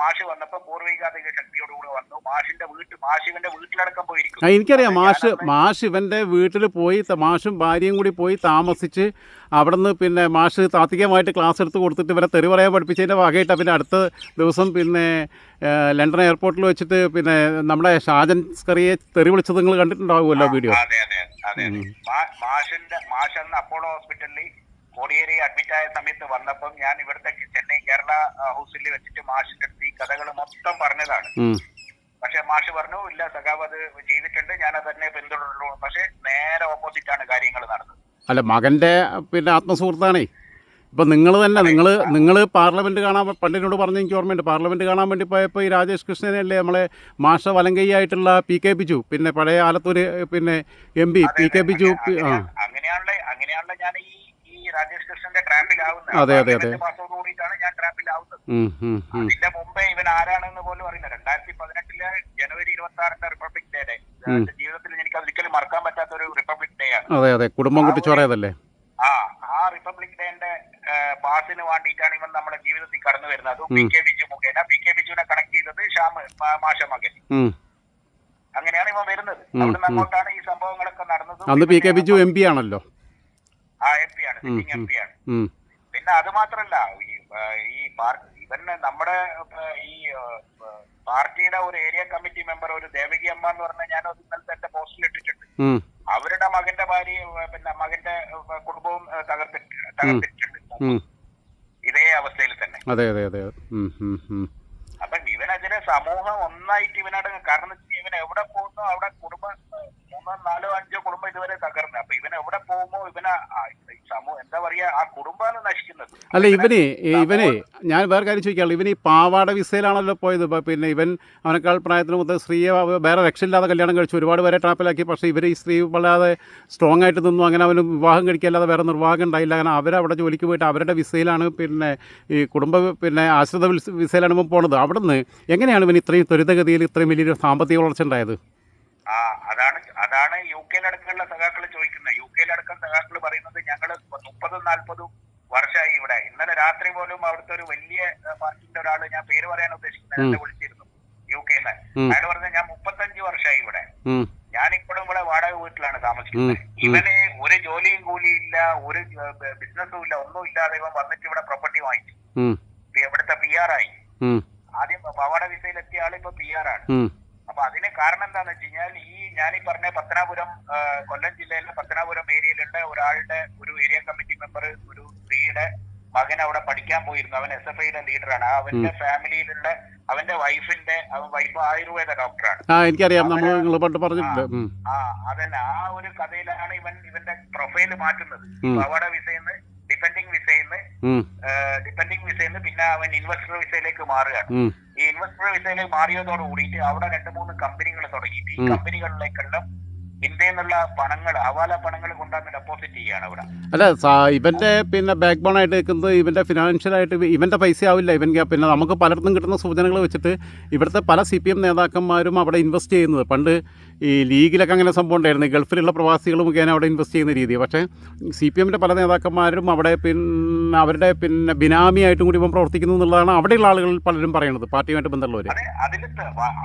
[SPEAKER 2] മാഷ് വന്നപ്പോ പൂർവികാധിക ശക്തിയോടുകൂടെ വന്നു. മാഷിന്റെ വീട്ടിൽ മാഷിവന്റെ വീട്ടിലടക്കം പോയിരിക്കും
[SPEAKER 1] എനിക്കറിയാം മാഷ് മാഷ് ഇവന്റെ വീട്ടിൽ പോയി മാഷും ഭാര്യയും കൂടി പോയി താമസിച്ച് അവിടുന്ന് പിന്നെ മാഷ് താത്വികമായിട്ട് ക്ലാസ് എടുത്ത് കൊടുത്തിട്ട് ഇവരെ തെറി പറയാൻ പഠിപ്പിച്ചതിന്റെ ഭാഗമായിട്ടാണ് പിന്നെ അടുത്ത ദിവസം പിന്നെ ലണ്ടൻ എയർപോർട്ടിൽ വെച്ചിട്ട് പിന്നെ നമ്മുടെ ഷാജൻ സ്കറിയെ തെറി വിളിച്ചത് നിങ്ങൾ കണ്ടിട്ടുണ്ടാവുമല്ലോ വീഡിയോ?
[SPEAKER 2] അതെ അതെ അതെ അതെ. മാഷിന്റെ മാഷ് അപ്പോളോ ഹോസ്പിറ്റലിൽ കോടിയേരി അഡ്മിറ്റ് ആയ സമയത്ത് വന്നപ്പം ഞാൻ ഇവിടുത്തെ ചെന്നൈ കേരള ഹൗസിൽ വെച്ചിട്ട് മാഷിന്റെ അടുത്ത് ഈ കഥകൾ മൊത്തം പറഞ്ഞതാണ്. പക്ഷെ മാഷ് പറഞ്ഞു ഇല്ല സഖാവ് അത് ചെയ്തിട്ടുണ്ട് ഞാൻ അത് തന്നെ പിന്തുടരുള്ളൂ. പക്ഷെ നേരെ ഓപ്പോസിറ്റ് ആണ് കാര്യങ്ങൾ നടന്നത്.
[SPEAKER 1] അല്ല മകന്റെ പിന്നെ ആത്മസുഹൃത്താണേ. ഇപ്പൊ നിങ്ങൾ തന്നെ നിങ്ങൾ നിങ്ങൾ പാർലമെന്റ് കാണാൻ പണ്ടിനോട് പറഞ്ഞ എനിക്ക് ഓർമ്മയുണ്ട്. പാർലമെന്റ് കാണാൻ വേണ്ടി പോയപ്പോൾ ഈ രാജേഷ് കൃഷ്ണനല്ലേ നമ്മളെ മാഷ വലങ്കയ്യായിട്ടുള്ള പി കെ ബിജു പിന്നെ പഴയ ആലത്തൂർ പിന്നെ M P P K Biju
[SPEAKER 2] അങ്ങനെയാണല്ലേ അങ്ങനെയാണല്ലേ ഞാൻ ഈ രാജേഷ് കൃഷ്ണന്റെ ട്രാപ്പിലാവുന്നത്
[SPEAKER 1] അതെ, അതെ, അതെ.
[SPEAKER 2] പാസ്വേഡ് ഞാൻ ട്രാപ്പിലാവുന്നത്. അതിന്റെ മുമ്പേ ഇവൻ ആരാണെന്ന് പോലും അറിയില്ല. രണ്ടായിരത്തി പതിനെട്ടിലെ ജനുവരി ഇരുപത്തി ആറിന്റെ റിപ്പബ്ലിക് ഡേ ഡേ ജീവിതത്തിൽ എനിക്ക് ഒരിക്കലും മറക്കാൻ പറ്റാത്ത ഒരു റിപ്പബ്ലിക് ഡേ ആണ്.
[SPEAKER 1] അതെ അതെ. കുടുംബം കുട്ടിച്ചോറയതല്ലേ
[SPEAKER 2] ആ ആ റിപ്പബ്ലിക് ഡേന്റെ പാസിന് വേണ്ടിയിട്ടാണ് ഇവൻ നമ്മുടെ ജീവിതത്തിൽ കടന്നു വരുന്നത്. അതും പി കെ ബിജു മുഖേന. പി കെ ബിജുവിനെ കണക്ട് ചെയ്തത് ശ്യാമ് മാഷ മകൻ. അങ്ങനെയാണ് ഇവൻ വരുന്നത്. അവിടുന്ന് അങ്ങോട്ടാണ് ഈ സംഭവങ്ങളൊക്കെ നടന്നത്
[SPEAKER 1] അന്ന് P K Biju M P ആണല്ലോ.
[SPEAKER 2] ആ എം പി ആണ് സിറ്റിംഗ് എം പി ആണ്. പിന്നെ അത് മാത്രല്ല ഈ ഇവന് നമ്മുടെ ഈ പാർട്ടിയുടെ ഒരു ഏരിയ കമ്മിറ്റി മെമ്പർ ഒരു ദേവകി അമ്മ എന്ന് പറഞ്ഞ ഞാൻ ഇന്നലത്തെ എന്റെ പോസ്റ്റിൽ ഇട്ടിട്ടുണ്ട്. അവരുടെ മകന്റെ ഭാര്യ പിന്നെ മകന്റെ കുടുംബവും തകർത്തിട്ടുണ്ട്. ഇതേ അവസ്ഥയിൽ തന്നെ.
[SPEAKER 1] അതെ അതെ അതെ. ഇവനെതിരെ.
[SPEAKER 2] അപ്പൊ ഇവനതിന് സമൂഹം ഒന്നായിട്ട് ഇവനടങ്ങും കാരണം ഇവൻ എവിടെ പോകുന്നു അവിടെ കുടുംബം മൂന്നോ നാലോ അഞ്ചോ കുടുംബം ഇതുവരെ തകർന്നു. അപ്പൊ ഇവൻ എവിടെ പോകുമ്പോ ഇവനെ സമൂഹം എന്താ പറയാ ആ കുടുംബമാണ് നശിക്കുന്നത്.
[SPEAKER 1] അല്ല ഇവനെ ഇവനെ ഞാൻ വേറെ കാര്യം ചോദിക്കാറുള്ളൂ ഇവൻ ഈ പാവാട വിസയിലാണല്ലോ പോയത്. പിന്നെ ഇവൻ അവനേക്കാൾ പ്രായത്തിന് മുതൽ സ്ത്രീയെ വേറെ രക്ഷയില്ലാതെ കല്യാണം കഴിച്ചു. ഒരുപാട് പേരെ ട്രാപ്പിലാക്കി. പക്ഷേ ഇവർ ഈ സ്ത്രീ വല്ലാതെ സ്ട്രോങ് ആയിട്ട് നിന്നു. അങ്ങനെ അവന് വിവാഹം കഴിക്കാല്ലാതെ വേറെ നിർവാഹം ഉണ്ടായില്ല. അങ്ങനെ അവരവിടെ ജോലിക്ക് പോയിട്ട് അവരുടെ വിസയിലാണ് പിന്നെ ഈ കുടുംബ പിന്നെ ആശ്രിത വിസ- വിസയിലാണ് ഇവൻ പോണത്. അവിടെ നിന്ന് എങ്ങനെയാണ് ഇവൻ ഇത്രയും ത്വരിതഗതിയിൽ ഇത്രയും വലിയൊരു സാമ്പത്തിക വളർച്ച ഉണ്ടായത്?
[SPEAKER 2] അതാണ് യു കെയിലടക്കമുള്ള സഖാക്കൾ ചോദിക്കുന്നത്. യു കെയിലടക്കം സഖാക്കൾ പറയുന്നത് ഞങ്ങൾ മുപ്പതും നാൽപ്പതും വർഷമായി ഇവിടെ. ഇന്നലെ രാത്രി പോലും അവിടുത്തെ ഒരു വലിയ പാർട്ടിന്റെ ഒരാൾ ഞാൻ പേര് പറയാൻ ഉദ്ദേശിക്കുന്നത് എന്നെ വിളിച്ചിരുന്നു. യു
[SPEAKER 1] ഉം.
[SPEAKER 2] അയാൾ പറഞ്ഞത് ഞാൻ മുപ്പത്തഞ്ച് വർഷമായി ഇവിടെ. ഞാനിപ്പോഴും ഇവിടെ വാടക വീട്ടിലാണ് താമസിക്കുന്നത്. ഇവന് ഒരു ജോലിയും കൂലിയും ഇല്ല ഒരു ബിസിനസ്സും ഇല്ല ഒന്നും ഇല്ലാതെ ഇവൻ വന്നിട്ട് ഇവിടെ പ്രോപ്പർട്ടി വാങ്ങിച്ചു. ഇവിടുത്തെ പി ആർ ആയി. ആദ്യം പവാട വിസയിലെത്തിയ ആൾ ഇപ്പൊ പി ആർ ആണ്. അപ്പൊ അതിന് കാരണം എന്താന്ന് വെച്ച് കഴിഞ്ഞാൽ ഈ ഞാനീ പറഞ്ഞ പത്തനാപുരം കൊല്ലം ജില്ലയിലെ പത്തനാപുരം ഏരിയയിലുള്ള ഒരാളുടെ ഒരു ഏരിയ കമ്മിറ്റി മെമ്പർ ഒരു സ്ത്രീയുടെ മകൻ അവിടെ പഠിക്കാൻ പോയിരുന്നു. അവൻ എസ് എഫ് ഐയുടെ ലീഡറാണ്. അവന്റെ ഫാമിലിയിലുള്ള അവന്റെ വൈഫിന്റെ അവൻ വൈഫ് ആയുർവേദ ഡോക്ടറാണ്.
[SPEAKER 1] എനിക്കറിയാം. നമ്മൾ നിങ്ങൾ പണ്ട് പറഞ്ഞിട്ടുണ്ട്.
[SPEAKER 2] ആ അതന്നെ. ആ ഒരു കഥയിലാണ് ഇവൻ ഇവന്റെ പ്രൊഫൈൽ മാറ്റുന്നത്. അവിടെ വിസയിന്ന് ഡിപെൻഡിങ് വിസയിന്ന്
[SPEAKER 1] ഉം.
[SPEAKER 2] ഡിപെൻഡിങ് വിസയിന്ന് പിന്നെ അവൻ ഇൻവെസ്റ്റർ വിസയിലേക്ക് മാറുകയാണ്. ഈ ഇൻവെസ്റ്റർ വിസയിലേക്ക് മാറിയതോട് കൂടിയിട്ട് അവിടെ രണ്ട് മൂന്ന് കമ്പനികൾ തുടങ്ങിയിട്ട് ഈ കമ്പനികളിലേക്കെല്ലാം ഇന്ത്യയിൽ നിന്നുള്ള പണങ്ങൾ ഹവാല പണങ്ങൾ കൊണ്ടാണ് ഡെപ്പോസിറ്റ് ചെയ്യാണ് അവിടെ.
[SPEAKER 1] അല്ല ഇവന്റെ പിന്നെ ബാക്ക് ബോൺ ആയിട്ട് നിൽക്കുന്നത് ഇവന്റെ ഫിനാൻഷ്യൽ ആയിട്ട് ഇവന്റെ പൈസ ആവില്ല ഇവൻ പിന്നെ നമുക്ക് പലർത്തും കിട്ടുന്ന സൂചനകൾ വെച്ചിട്ട് ഇവിടുത്തെ പല സി പി എം നേതാക്കന്മാരും അവിടെ ഇൻവെസ്റ്റ് ചെയ്യുന്നത്. പണ്ട് ഈ ലീഗിലൊക്കെ അങ്ങനെ സംഭവം ഉണ്ടായിരുന്നു. ഗൾഫിലുള്ള പ്രവാസികൾ മുഖേന അവിടെ ഇൻവെസ്റ്റ് ചെയ്യുന്ന രീതി. പക്ഷേ സി പി എമ്മിന്റെ പല നേതാക്കന്മാരും അവിടെ പിന്നെ അവരുടെ പിന്നെ ബിനാമിയായിട്ടും കൂടി ഇപ്പം പ്രവർത്തിക്കുന്നു എന്നുള്ളതാണ് അവിടെയുള്ള ആളുകൾ പലരും പറയുന്നത് പാർട്ടിയുമായിട്ട് ബന്ധമുള്ളവർ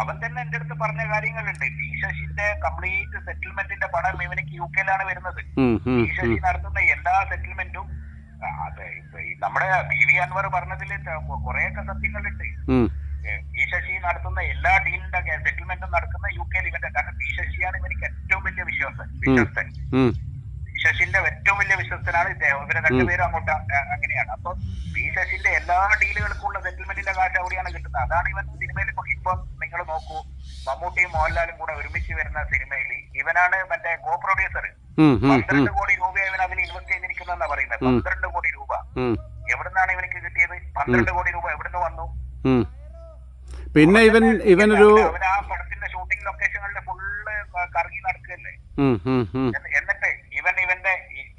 [SPEAKER 2] അവൻ തന്നെ എന്റെ അടുത്ത് പറഞ്ഞ കാര്യങ്ങളുണ്ട്. ശശിന്റെ കംപ്ലീറ്റ് സെറ്റിൽമെന്റിന്റെ പണം ഇവനിക്ക് യു കെയിലാണ് വരുന്നത്. ശശി നടത്തുന്ന എല്ലാ സെറ്റിൽമെന്റും നമ്മുടെ പി വി അൻവർ പറഞ്ഞതിൽ കുറെയൊക്കെ സത്യങ്ങളുണ്ട്. ഈ ശശി നടത്തുന്ന എല്ലാ ഡീലിന്റെ സെറ്റിൽമെന്റും നടക്കുന്ന യു കെയിൽ ഇവന്റെ കാരണം ബി ശശിയാണ് ഇവനിക്ക് ഏറ്റവും വലിയ വിശ്വാസം വിശ്വസ്തൻ ശശിന്റെ ഏറ്റവും വലിയ വിശ്വസ്തനാണ് ഇദ്ദേഹം. ഇവരെ രണ്ടുപേരും അങ്ങോട്ട് അങ്ങനെയാണ്. അപ്പൊ പി ശശിന്റെ എല്ലാ ഡീലുകൾക്കും ഉള്ള സെറ്റിൽമെന്റിന്റെ കാശ് അവിടെയാണ് കിട്ടുന്നത്. അതാണ് ഇവൻ സിനിമയിൽ ഇപ്പൊ നിങ്ങൾ നോക്കൂ മമ്മൂട്ടിയും മോഹൻലാലും കൂടെ ഒരുമിച്ച് വരുന്ന സിനിമയിൽ ഇവനാണ് മറ്റേ കോ പ്രൊഡ്യൂസർ പന്ത്രണ്ട് കോടി രൂപ ഇവൻ അതിൽ ഇൻവെസ്റ്റ് ചെയ്തിരിക്കുന്നതെന്നാ പറയുന്നത്. പന്ത്രണ്ട് കോടി രൂപ. എവിടുന്നാണ് ഇവനക്ക് കിട്ടിയത്? പന്ത്രണ്ട് കോടി രൂപ എവിടുന്ന് വന്നു?
[SPEAKER 1] പിന്നെ ഇവൻ ഇവനൊരു
[SPEAKER 2] അവൻ ആ പടത്തിന്റെ ഷൂട്ടിംഗ് ലൊക്കേഷനുകളിൽ ഫുള്ള് കറങ്ങി നടക്കുകയല്ലേ? ഇവൻ ഇവന്റെ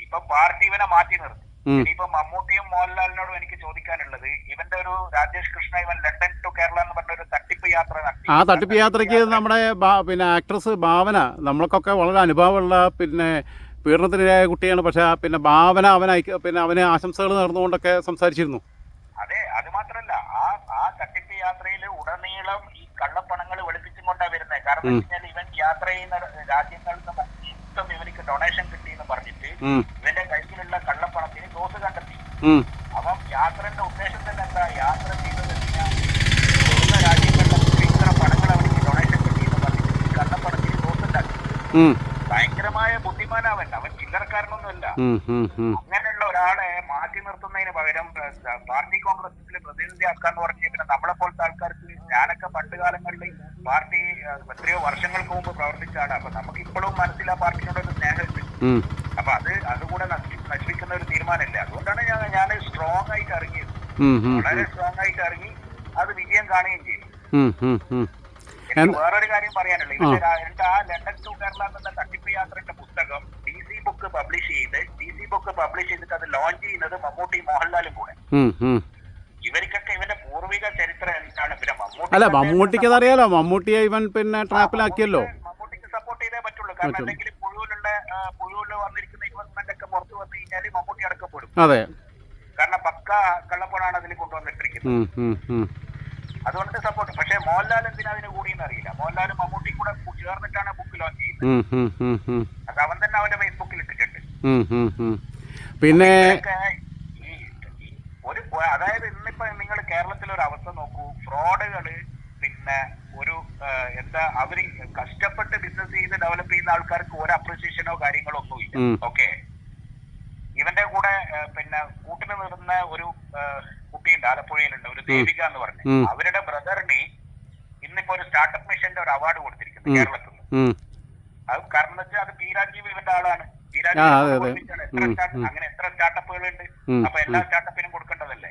[SPEAKER 2] ഇപ്പൊ പാർട്ടി ഇവനെ മാറ്റി നിർത്തി. ഇനിയിപ്പോ മമ്മൂട്ടിയും മോഹൻലാലിനോടും എനിക്ക് ചോദിക്കാനുള്ളത് ഇവന്റെ ഒരു രാജേഷ് കൃഷ്ണ ഇവൻ ലണ്ടൻ ടു കേരള എന്ന് പറഞ്ഞ ഒരു തട്ടിപ്പ് യാത്ര
[SPEAKER 1] ആ തട്ടിപ്പ് യാത്രയ്ക്ക് നമ്മുടെ പിന്നെ ആക്ട്രസ് ഭാവന നമ്മൾക്കൊക്കെ വളരെ അനുഭവമുള്ള പിന്നെ പീഡനത്തിനിരയായ കുട്ടിയാണ്. പക്ഷെ പിന്നെ ഭാവന അവനെ പിന്നെ അവന് ആശംസകൾ നേർന്നുകൊണ്ടൊക്കെ സംസാരിച്ചിരുന്നു.
[SPEAKER 2] അതെ അത് മാത്രല്ല ആ ആ തട്ടിപ്പ് യാത്രയിൽ ഉടനീളം ഈ കള്ളപ്പണങ്ങൾ വെളുപ്പിച്ചും കൊണ്ടാണ് വരുന്നത് കാരണം ഇവൻ യാത്ര ചെയ്യുന്ന രാജ്യങ്ങളിൽ നിന്ന് മൊത്തം ഇവർക്ക് ഡൊണേഷൻ കിട്ടി എന്ന്
[SPEAKER 1] പറഞ്ഞിട്ട്
[SPEAKER 2] ഇവന്റെ കയ്യിലുള്ള കള്ളപ്പണത്തിന് ദോസ് കണ്ടെത്തി. അപ്പം യാത്രന്റെ ഉദ്ദേശം തന്നെ എന്താ? യാത്ര ചെയ്തത് രാജ്യങ്ങളിലൊക്കെ ഇത്ര പണങ്ങൾ അവർക്ക് ഡൊണേഷൻ കിട്ടിയെന്ന് പറഞ്ഞിട്ട് ഈ കള്ളപ്പണത്തിന് ദോസ് ഉണ്ടാക്കി. ഭയങ്കരമായ ബുദ്ധിമാനാവൻ അവൻ ചില്ലറക്കാരനൊന്നുമല്ല. അങ്ങനെയുള്ള ഒരാളെ മാറ്റി നിർത്തുന്നതിന് പകരം പാർട്ടി കോൺഗ്രസിൽ പ്രതിനിധിയാക്കാന്ന് പറഞ്ഞു പിന്നെ നമ്മളെ പോലത്തെ ആൾക്കാർക്ക് ഞാനൊക്കെ പണ്ട് കാലങ്ങളിൽ പാർട്ടി എത്രയോ വർഷങ്ങൾക്ക് മുമ്പ് പ്രവർത്തിച്ച ആടാ അപ്പൊ നമുക്ക് ഇപ്പോഴും മനസ്സിൽ ആ പാർട്ടിയോട് ഒരു സ്നേഹമുണ്ട് അപ്പൊ അത് അതുകൂടെ നശി- നശിപ്പിക്കുന്ന ഒരു തീരുമാനമില്ല. അതുകൊണ്ടാണ് ഞാൻ ഞാൻ സ്ട്രോങ് ആയിട്ട് ഇറങ്ങിയത്. വളരെ സ്ട്രോങ് ആയിട്ട് ഇറങ്ങി അത് വിജയം കാണുകയും ചെയ്തു. വേറൊരു കാര്യം പറയാനുള്ളത്. എന്നിട്ട് ആ. ലണ്ടൻ ടു കേരള എന്ന തട്ടിപ്പ് യാത്രയുടെ പുസ്തകം ഡി സി ബുക്ക് പബ്ലിഷ് ചെയ്ത് ഡി സി ബുക്ക് പബ്ലിഷ് ചെയ്തിട്ട് അത് ലോഞ്ച് ചെയ്യുന്നത് മമ്മൂട്ടി മോഹൻലാലും കൂടെ. ഇവർക്കൊക്കെ ഇവന്റെ പൂർവിക ചരിത്രം
[SPEAKER 1] അല്ല മമ്മൂട്ടിക്ക് അതറിയാലോ മമ്മൂട്ടിയെ ഇവൻ പിന്നെ ട്രാപ്പിലാക്കിയല്ലോ.
[SPEAKER 2] മമ്മൂട്ടിക്ക് സപ്പോർട്ട് ചെയ്തേ പറ്റുള്ളൂ. കാരണം അല്ലെങ്കിൽ വന്നിരിക്കുന്ന ഇൻവെസ്റ്റ്മെന്റ് ഒക്കെ പുറത്തു വന്നു കഴിഞ്ഞാൽ മമ്മൂട്ടി അടക്കപ്പെടും.
[SPEAKER 1] അതെ.
[SPEAKER 2] കാരണം പക്ക കള്ളപ്പണാണ് അതിൽ കൊണ്ടുവന്നിട്ടിരിക്കുന്നത്. അതുകൊണ്ട് സപ്പോർട്ട് പക്ഷേ മോഹൻലാൽ എന്തിനാ അതിന് കൂടിയെന്ന് അറിയില്ല. മോഹൻലാൽ മമ്മൂട്ടി കൂടെ ചേർന്നിട്ടാണ് ബുക്ക് ലോഞ്ച് ചെയ്യുന്നത്. അത് അവൻ തന്നെ അവന്റെ ഫേസ്ബുക്കിൽ ഇട്ടിട്ടുണ്ട്.
[SPEAKER 1] പിന്നെ
[SPEAKER 2] ഒരു അതായത് ഇന്നിപ്പോ നിങ്ങൾ കേരളത്തിലെ ഒരു അവസ്ഥ നോക്കൂ. ഫ്രോഡുകൾ പിന്നെ ഒരു എന്താ അവർ കഷ്ടപ്പെട്ട് ബിസിനസ് ചെയ്ത് ഡെവലപ്പ് ചെയ്യുന്ന ആൾക്കാർക്ക് ഒരു അപ്രീസിയേഷനോ കാര്യങ്ങളോ
[SPEAKER 1] ഒന്നും
[SPEAKER 2] ഒന്നുമില്ല ഓക്കെ ഇവന്റെ കൂടെ പിന്നെ കൂട്ടിന് നിന്ന ഒരു കുട്ടിയുണ്ട് ആലപ്പുഴയിലുണ്ട് ഒരു ദേവിക എന്ന് പറഞ്ഞു. അവരുടെ ബ്രദറിന് ഇന്നിപ്പോ ഒരു സ്റ്റാർട്ടപ്പ് മിഷന്റെ ഒരു അവാർഡ് കൊടുത്തിരിക്കുന്നു കേരളത്തിൽ. അത് കാരണം വെച്ചാൽ അത് പി രാജീവ് ഇവന്റെ ആളാണ്. പി
[SPEAKER 1] ആ, അതെ, അതെ.
[SPEAKER 2] കൊടുത്തിട്ടാണ്. എത്ര
[SPEAKER 1] ഉം,
[SPEAKER 2] സ്റ്റാർട്ട്-
[SPEAKER 1] ഉം.
[SPEAKER 2] അങ്ങനെ എത്ര സ്റ്റാർട്ടപ്പുകൾ
[SPEAKER 1] ഉണ്ട്
[SPEAKER 2] അപ്പൊ എല്ലാ സ്റ്റാർട്ടപ്പിനും കൊടുക്കേണ്ടതല്ലേ?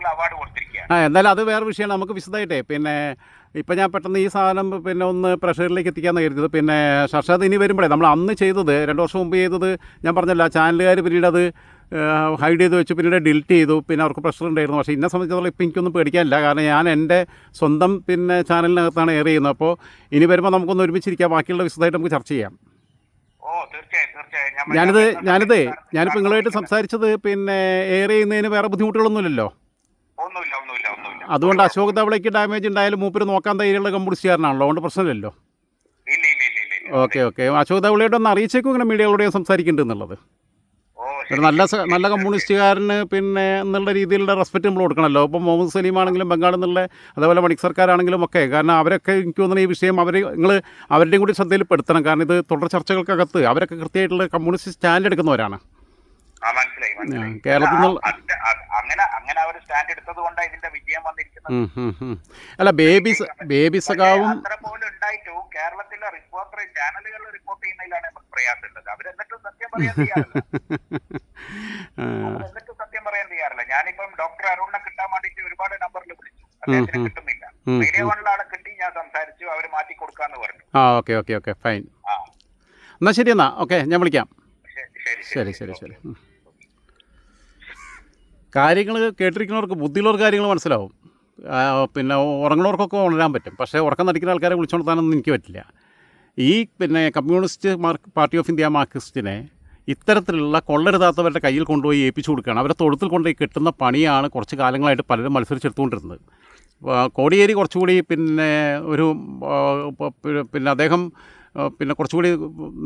[SPEAKER 2] എന്നുള്ള അവാർഡ് കൊടുത്തിരിക്കുകയാണ്.
[SPEAKER 1] ആ എന്തായാലും അത് വേറെ വിഷയമാണ്. നമുക്ക് വിശദമായിട്ടേ പിന്നെ ഇപ്പം ഞാൻ പെട്ടെന്ന് ഈ സാധനം പിന്നെ ഒന്ന് പ്രഷറിലേക്ക് എത്തിക്കാമെന്ന് കരുതിയത്. പിന്നെ ഷർഷാദ് ഇനി വരുമ്പോഴേ നമ്മൾ അന്ന് ചെയ്തത് രണ്ട് വർഷം മുമ്പ് ചെയ്തത് ഞാൻ പറഞ്ഞല്ലോ ചാനലുകാർ പിന്നീട് അത് ഹൈഡ് ചെയ്ത് വെച്ച് പിന്നീട് ഡിലീറ്റ് ചെയ്തു. പിന്നെ അവർക്ക് പ്രഷർ ഉണ്ടായിരുന്നു. പക്ഷേ എന്നെ സംബന്ധിച്ചിടത്തോളം ഇപ്പം എനിക്കൊന്നും പേടിക്കാനില്ല. കാരണം ഞാൻ എന്റെ സ്വന്തം പിന്നെ ചാനലിനകത്താണ് എയർ ചെയ്യുന്നത്. അപ്പോൾ ഇനി വരുമ്പോൾ നമുക്കൊന്ന് ഒരുമിച്ചിരിക്കാം. ബാക്കിയുള്ള വിശദമായിട്ട് നമുക്ക് ചർച്ച ചെയ്യാം. ഞാനിത് ഞാനിത് ഞാനിപ്പോൾ നിങ്ങളുമായിട്ട് സംസാരിച്ചത് പിന്നെ എയർ ചെയ്യുന്നതിന് വേറെ ബുദ്ധിമുട്ടുകളൊന്നുമില്ലല്ലോ? അതുകൊണ്ട് അശോക് ധവളയ്ക്ക് ഡാമേജ് ഉണ്ടായാലും മൂപ്പര് നോക്കാൻ ധൈര്യമുള്ള കമ്മ്യൂണിസ്റ്റുകാരനാണല്ലോ അതുകൊണ്ട് പ്രശ്നമില്ലല്ലോ? Okay okay. അശോക് ധവളയോട് ഒന്ന് അറിയിച്ചേക്കും ഇങ്ങനെ മീഡിയകളോട് ഞാൻ സംസാരിക്കുന്നുണ്ട്
[SPEAKER 2] ഓ
[SPEAKER 1] ഒരു നല്ല നല്ല കമ്മ്യൂണിസ്റ്റുകാരന് പിന്നെ എന്നുള്ള രീതിയിലുള്ള റെസ്പെക്റ്റ് നമ്മൾ കൊടുക്കണമല്ലോ. ഇപ്പം മുഹമ്മദ് സലീം ആണെങ്കിലും ബംഗാളിൽ നിന്നുള്ള അതേപോലെ മണിക് സർക്കാരാണെങ്കിലും ഒക്കെ. കാരണം അവരൊക്കെ എനിക്ക് തോന്നുന്നു ഈ വിഷയം അവർ നിങ്ങൾ അവരുടെയും കൂടി ശ്രദ്ധയിൽപ്പെടുത്തണം. കാരണം ഇത് തുടർ ചർച്ചകൾക്കകത്ത് അവരൊക്കെ കൃത്യമായിട്ടുള്ള കമ്മ്യൂണിസ്റ്റ് സ്റ്റാൻഡ് എടുക്കുന്നവരാണ്
[SPEAKER 2] മനസ്സിലായി മനസ്സിലായി.
[SPEAKER 1] കേരളത്തിൽ
[SPEAKER 2] അങ്ങനെ അങ്ങനെ അവർ സ്റ്റാൻഡ് എടുത്തത് കൊണ്ടാണ് ഇതിന്റെ വിജയം വന്നിരിക്കുന്നത്.
[SPEAKER 1] അല്ല ബേബി ബേബി സഖാവും
[SPEAKER 2] അത്ര പോലും ഉണ്ടായിട്ടും കേരളത്തിലെ റിപ്പോർട്ടർ ചാനലുകൾ റിപ്പോർട്ട് ചെയ്യുന്നതിലാണ് നമുക്ക് പ്രയാസമുള്ളത്. അവരെന്നിട്ടും സത്യം പറയാൻ തയ്യാറില്ല. സത്യം പറയാൻ തയ്യാറില്ല. ഞാനിപ്പം ഡോക്ടർ അരുണിനെ കിട്ടാൻ വേണ്ടിയിട്ട് ഒരുപാട് നമ്പറിൽ വിളിച്ചു. അദ്ദേഹത്തിന് കിട്ടുന്നില്ല. മീഡിയ വണ്ണിലെ കിട്ടി ഞാൻ സംസാരിച്ചു അവർ മാറ്റി കൊടുക്കാന്ന് പറഞ്ഞു.
[SPEAKER 1] ആ ഓക്കെ ഓക്കെ ഓക്കെ ഫൈൻ. എന്നാ ശരി എന്നാ. ഓക്കെ ഞാൻ വിളിക്കാം.
[SPEAKER 2] ശരി ശരി
[SPEAKER 1] ശരി. കാര്യങ്ങൾ കേട്ടിരിക്കുന്നവർക്ക് ബുദ്ധിയുള്ളവർ കാര്യങ്ങൾ മനസ്സിലാവും. പിന്നെ ഉറങ്ങുന്നവർക്കൊക്കെ ഉണരാൻ പറ്റും. പക്ഷേ ഉറക്കം നടിക്കുന്ന ആൾക്കാരെ വിളിച്ചുകൊടുത്താനൊന്നും എനിക്ക് പറ്റില്ല. ഈ പിന്നെ communist mark party of India മാർക്സിസ്റ്റിനെ ഇത്തരത്തിലുള്ള കൊള്ളരുതാത്തവരുടെ കയ്യിൽ കൊണ്ടുപോയി ഏൽപ്പിച്ചു കൊടുക്കുകയാണ്. അവരെ തൊഴുത്തിൽ കൊണ്ടുപോയി കിട്ടുന്ന പണിയാണ് കുറച്ച് കാലങ്ങളായിട്ട് പലരും മത്സരിച്ചെടുത്തുകൊണ്ടിരുന്നത്. കോടിയേരി കുറച്ചുകൂടി പിന്നെ ഒരു പിന്നെ അദ്ദേഹം പിന്നെ കുറച്ചുകൂടി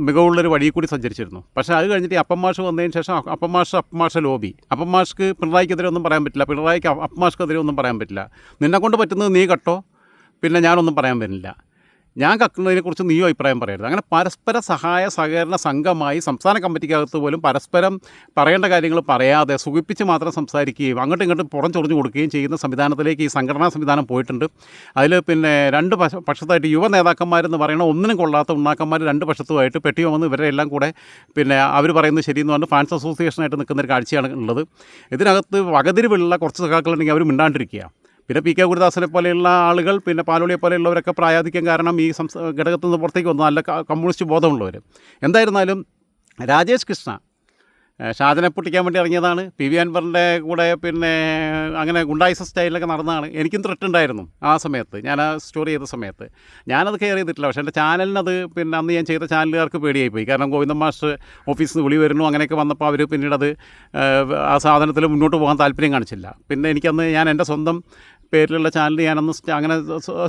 [SPEAKER 1] മികവുള്ളൊരു വഴി കൂടി സഞ്ചരിച്ചിരുന്നു. പക്ഷേ അത് കഴിഞ്ഞിട്ട് അപ്പമാഷ് വന്നതിന് ശേഷം അപ്പമാഷ് അപ്പമാഷ ലോബി. അപ്പമാഷ്ക്ക് പിണറായിക്കെതിരെ ഒന്നും പറയാൻ പറ്റില്ല. പിണറായിക്ക് അപ്പമാഷ്ക്കെതിരെ ഒന്നും പറയാൻ പറ്റില്ല. നിന്നെക്കൊണ്ട് പറ്റുന്നത് നീ കട്ടോ. പിന്നെ ഞാനൊന്നും പറയാൻ പറ്റില്ല ഞാൻ കക്കുന്നതിനെക്കുറിച്ച് നീയോ അഭിപ്രായം പറയരുത്. അങ്ങനെ പരസ്പര സഹായ സഹകരണ സംഘമായി സംസ്ഥാന കമ്മിറ്റിക്കകത്ത് പോലും പരസ്പരം പറയേണ്ട കാര്യങ്ങൾ പറയാതെ സുഖിപ്പിച്ച് മാത്രം സംസാരിക്കുകയും അങ്ങോട്ടും ഇങ്ങോട്ടും പുറം ചൊറിഞ്ഞു കൊടുക്കുകയും ചെയ്യുന്ന സംവിധാനത്തിലേക്ക് ഈ സംഘടനാ സംവിധാനം പോയിട്ടുണ്ട്. അതിൽ പിന്നെ രണ്ട് പക്ഷ പക്ഷത്തായിട്ട് യുവ നേതാക്കന്മാരെന്ന് പറയുന്ന ഒന്നിനും കൊള്ളാത്ത ഉണ്ണാക്കന്മാർ രണ്ട് പക്ഷത്തുമായിട്ട് പെട്ടി വന്ന് ഇവരെ എല്ലാം കൂടെ പിന്നെ അവർ പറയുന്നത് ശരിയെന്ന് പറഞ്ഞ് ഫാൻസ് അസോസിയേഷനായിട്ട് നിൽക്കുന്ന ഒരു കാഴ്ചയാണ് ഉള്ളത്. ഇതിനകത്ത് വകതിരിവുള്ള കുറച്ച് സഖാക്കളുണ്ടെങ്കിൽ അവർ മിണ്ടാണ്ടിരിക്കുക. പിന്നെ പി കെ ഗുരുദാസനെ പോലെയുള്ള ആളുകൾ പിന്നെ പാലോളിയെ പോലെയുള്ളവരൊക്കെ പ്രായാധിക്യം കാരണം ഈ സംസ്ഥാന ഘടകത്തിൽ നിന്ന് പുറത്തേക്ക് വന്നു. നല്ല കമ്മ്യൂണിസ്റ്റ് ബോധമുള്ളവർ എന്തായിരുന്നാലും രാജേഷ് കൃഷ്ണ ഷാജനെ പൊട്ടിക്കാൻ വേണ്ടി ഇറങ്ങിയതാണ്. പി വി അൻവറിന്റെ കൂടെ പിന്നെ അങ്ങനെ ഗുണ്ടായിസ സ്റ്റൈലിലൊക്കെ നടന്നതാണ്. എനിക്കും ത്രെട്ട് ഉണ്ടായിരുന്നു ആ സമയത്ത്. ഞാൻ ആ സ്റ്റോറി ചെയ്ത സമയത്ത്. ഞാനത് കെയർ ചെയ്തിട്ടില്ല. പക്ഷേ എന്റെ ചാനലിനത് പിന്നെ അന്ന് ഞാൻ ചെയ്ത ചാനലുകാർക്ക് പേടിയായി പോയി കാരണം ഗോവിന്ദൻ മാസ്റ്റർ ഓഫീസിൽ നിന്ന് വിളി വരുന്നു. അങ്ങനെയൊക്കെ വന്നപ്പോൾ അവർ പിന്നീട് അത് ആ സാധനത്തിൽ മുന്നോട്ട് പോകാൻ താല്പര്യം കാണിച്ചില്ല. പിന്നെ എനിക്കന്ന് ഞാൻ എന്റെ സ്വന്തം പേരിലുള്ള ചാനൽ ഞാനന്ന് അങ്ങനെ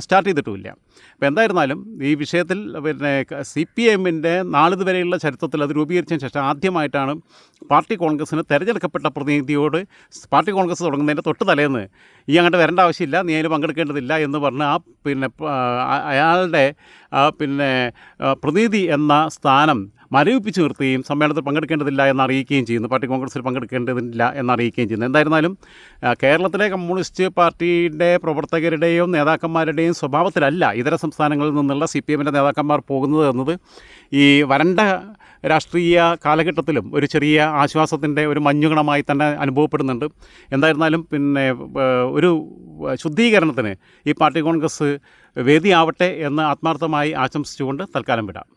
[SPEAKER 1] സ്റ്റാർട്ട് ചെയ്തിട്ടുമില്ല. അപ്പോൾ എന്തായിരുന്നാലും ഈ വിഷയത്തിൽ പിന്നെ സി പി എമ്മിന്റെ നാളിതുവരെയുള്ള ചരിത്രത്തിൽ അത് രൂപീകരിച്ചതിന് ശേഷം ആദ്യമായിട്ടാണ് പാർട്ടി കോൺഗ്രസ്സിന് തിരഞ്ഞെടുക്കപ്പെട്ട പ്രതിനിധിയോട് പാർട്ടി കോൺഗ്രസ് തുടങ്ങുന്നതിന്റെ തൊട്ട് തലേന്ന് ഈ അങ്ങോട്ട് വരേണ്ട ആവശ്യമില്ല നീ അതിൽ പങ്കെടുക്കേണ്ടതില്ല എന്ന് പറഞ്ഞ് ആ പിന്നെ അയാളുടെ പിന്നെ പ്രതിനിധി എന്ന സ്ഥാനം മരവിപ്പിച്ച് നിർത്തുകയും സമ്മേളനത്തിൽ പങ്കെടുക്കേണ്ടതില്ല എന്ന് അറിയിക്കുകയും ചെയ്യുന്നു. പാർട്ടി കോൺഗ്രസ്സിൽ പങ്കെടുക്കേണ്ടതില്ല എന്ന് അറിയിക്കുകയും ചെയ്യുന്നു. എന്തായിരുന്നാലും കേരളത്തിലെ കമ്മ്യൂണിസ്റ്റ് പാർട്ടിയുടെ പ്രവർത്തകരുടെയും നേതാക്കന്മാരുടെയും സ്വഭാവത്തിലല്ല ഇതര സംസ്ഥാനങ്ങളിൽ നിന്നുള്ള സി പി എമ്മിന്റെ നേതാക്കന്മാർ പോകുന്നത് എന്നത്. ഈ വരണ്ട രാഷ്ട്രീയ കാലഘട്ടത്തിലും ഒരു ചെറിയ ആശ്വാസത്തിന്റെ ഒരു മഞ്ഞുകണമായി തന്നെ അനുഭവപ്പെടുന്നുണ്ട്. എന്തായിരുന്നാലും പിന്നെ ഒരു ശുദ്ധീകരണത്തിന് ഈ പാർട്ടി കോൺഗ്രസ് വേദിയാവട്ടെ എന്ന് ആത്മാർത്ഥമായി ആശംസിച്ചുകൊണ്ട് തൽക്കാലം വിടാം.